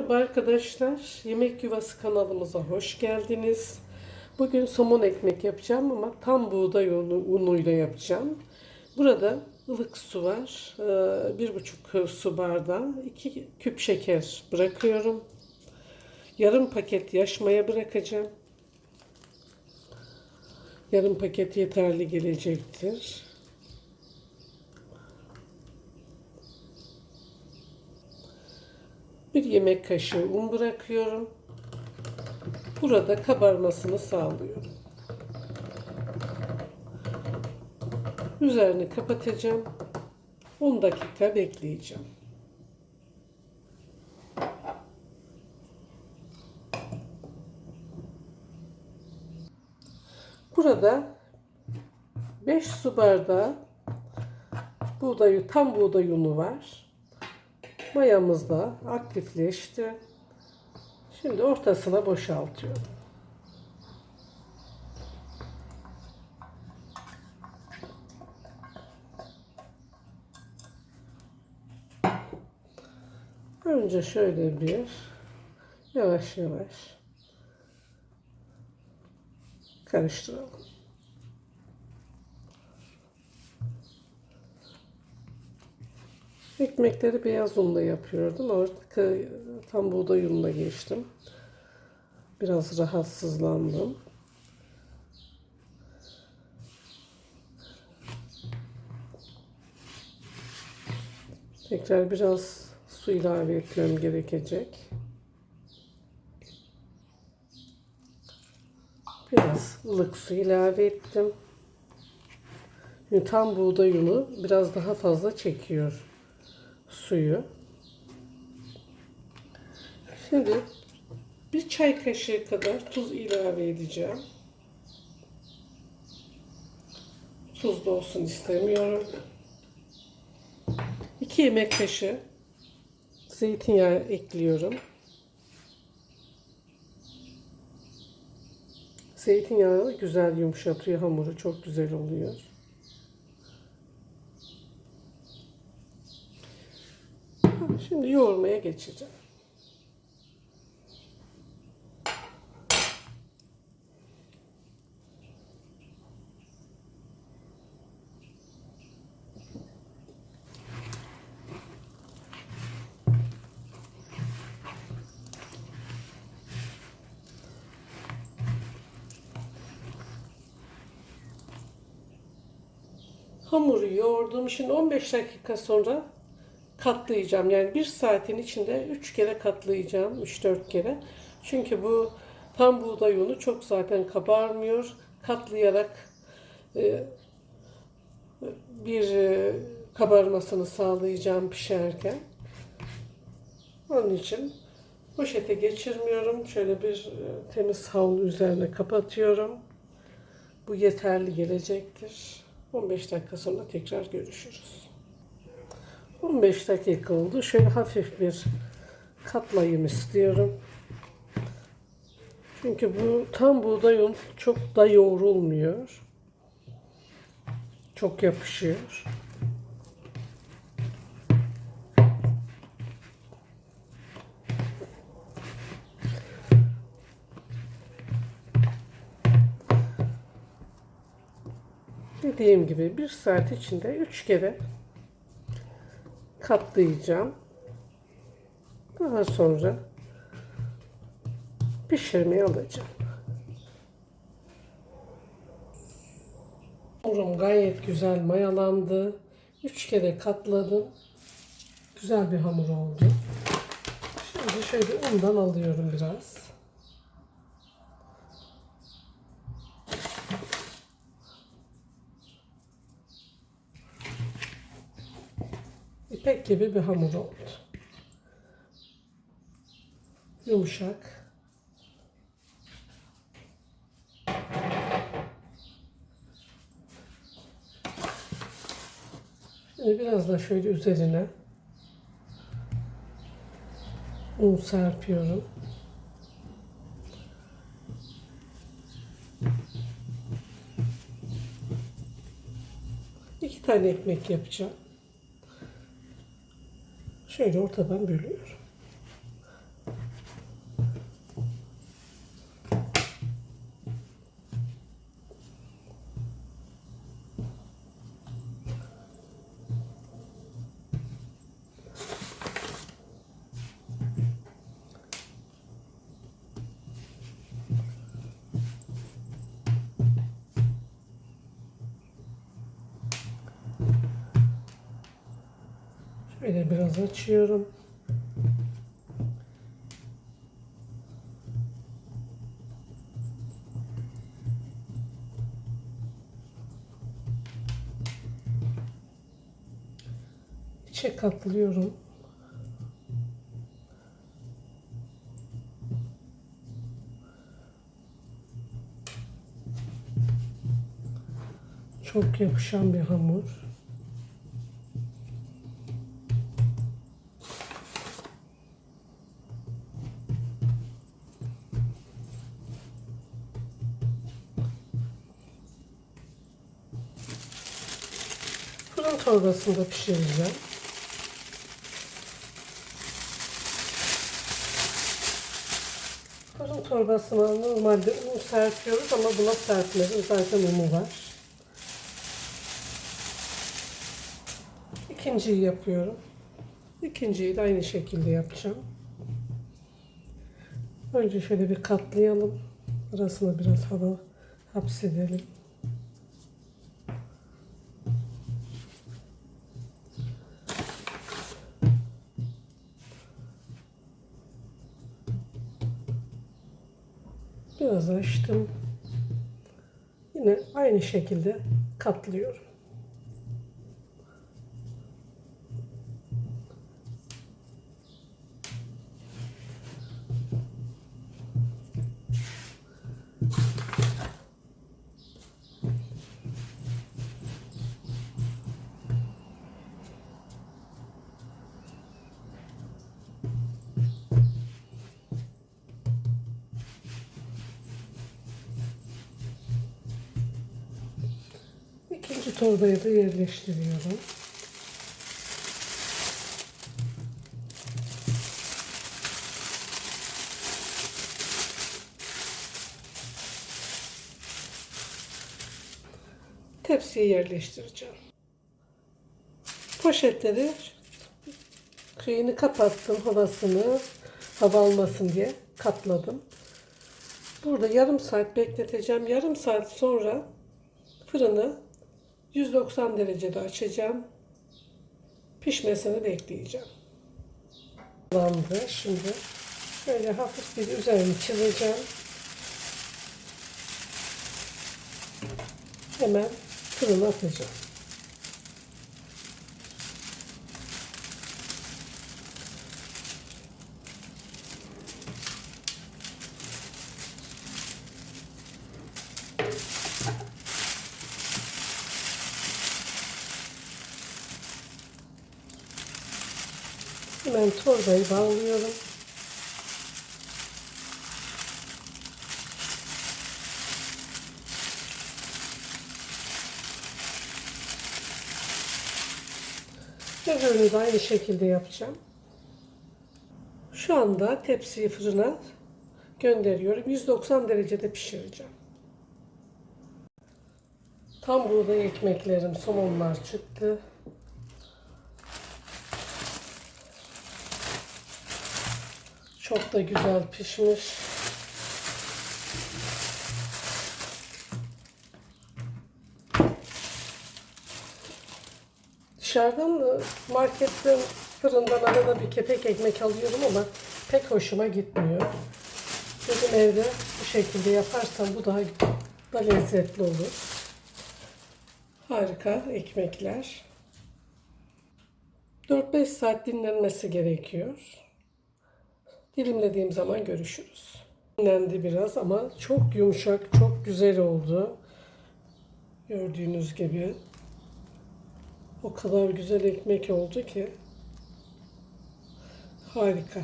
Merhaba arkadaşlar, Yemek Yuvası kanalımıza hoş geldiniz. Bugün somon ekmek yapacağım ama tam buğday unu, unuyla yapacağım. Burada ılık su var, ee, bir buçuk su bardağı, iki küp şeker bırakıyorum. Yarım paket yaş maya bırakacağım. Yarım paket yeterli gelecektir. Yemek kaşığı un bırakıyorum. Burada kabarmasını sağlıyorum. Üzerini kapatacağım. 10 dakika bekleyeceğim. Burada 5 su bardağı buğday, tam buğday unu var. Mayamız da aktifleşti. Şimdi ortasına boşaltıyorum. Önce şöyle bir yavaş yavaş karıştıralım. Ekmekleri beyaz unla yapıyordum. Artık e, tam buğday ununa geçtim. Biraz rahatsızlandım. Tekrar biraz su ilave etmem gerekecek. Biraz ılık su ilave ettim. Çünkü tam buğday unu biraz daha fazla çekiyor suyu. Şimdi bir çay kaşığı kadar tuz ilave edeceğim. Tuzlu olsun istemiyorum. 2 yemek kaşığı zeytinyağı ekliyorum. Zeytinyağı güzel yumuşatıyor hamuru. Çok güzel oluyor. Şimdi yoğurmaya geçeceğim. Hamuru yoğurdum. Şimdi 15 dakika sonra katlayacağım. Yani bir saatin içinde 3 kere katlayacağım. 3-4 kere. Çünkü bu tam buğday unu çok zaten kabarmıyor. Katlayarak e, bir e, kabarmasını sağlayacağım pişerken. Onun için poşete geçirmiyorum. Şöyle bir e, temiz havlu üzerine kapatıyorum. Bu yeterli gelecektir. 15 dakika sonra tekrar görüşürüz. 15 dakika oldu. Şöyle hafif bir katlayım istiyorum. Çünkü bu tam buğday un çok da yoğrulmuyor. Çok yapışıyor. Dediğim gibi bir saat içinde üç kere katlayacağım. Daha sonra pişirmeye alacağım. Hamurum gayet güzel mayalandı. Üç kere katladım. Güzel bir hamur oldu. Şimdi şöyle undan alıyorum biraz. İpek gibi bir hamur oldu. Yumuşak. Şimdi biraz da şöyle üzerine un serpiyorum. İki tane ekmek yapacağım. Şöyle ortadan bölüyorum. Şöyle biraz açıyorum. İçe katlıyorum. Çok yapışan bir hamur. Fırın torbasında pişireceğim. Fırın torbasına normalde un serpiyoruz ama buna serpmedim. Zaten unu var. İkinciyi yapıyorum. İkinciyi de aynı şekilde yapacağım. Önce şöyle bir katlayalım. Arasına biraz hava hapsedelim. Biraz açtım. Yine aynı şekilde katlıyorum. Torbayı da yerleştiriyorum. Tepsiye yerleştireceğim. Poşetleri şeyini kapattım havasını hava almasın diye katladım. Burada yarım saat bekleteceğim. Yarım saat sonra fırını 190 derecede açacağım. Pişmesini bekleyeceğim. Landı. Şimdi şöyle hafif bir üzerini çizeceğim. Hemen fırına atacağım. Hemen torbayı bağlıyorum. Öbürünü de aynı şekilde yapacağım. Şu anda tepsiyi fırına gönderiyorum. 190 derecede pişireceğim. Tam buğday ekmeklerim, somonlar çıktı. Çok da güzel pişmiş. Dışarıdan da marketten fırından arada bir kepek ekmek alıyorum ama pek hoşuma gitmiyor. Dedim evde bu şekilde yaparsam bu daha da lezzetli olur. Harika ekmekler. 4-5 saat dinlenmesi gerekiyor. Dilimlediğim zaman görüşürüz. Dinlendi biraz ama çok yumuşak, çok güzel oldu. Gördüğünüz gibi. O kadar güzel ekmek oldu ki. Harika.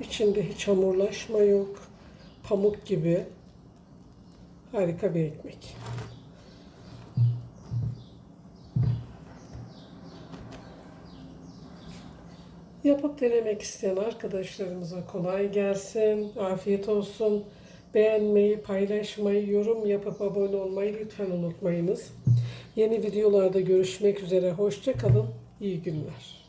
İçinde hiç hamurlaşma yok. Pamuk gibi. Harika bir ekmek. Yapıp denemek isteyen arkadaşlarımıza kolay gelsin, afiyet olsun. Beğenmeyi, paylaşmayı, yorum yapıp abone olmayı lütfen unutmayınız. Yeni videolarda görüşmek üzere. Hoşça kalın. İyi günler.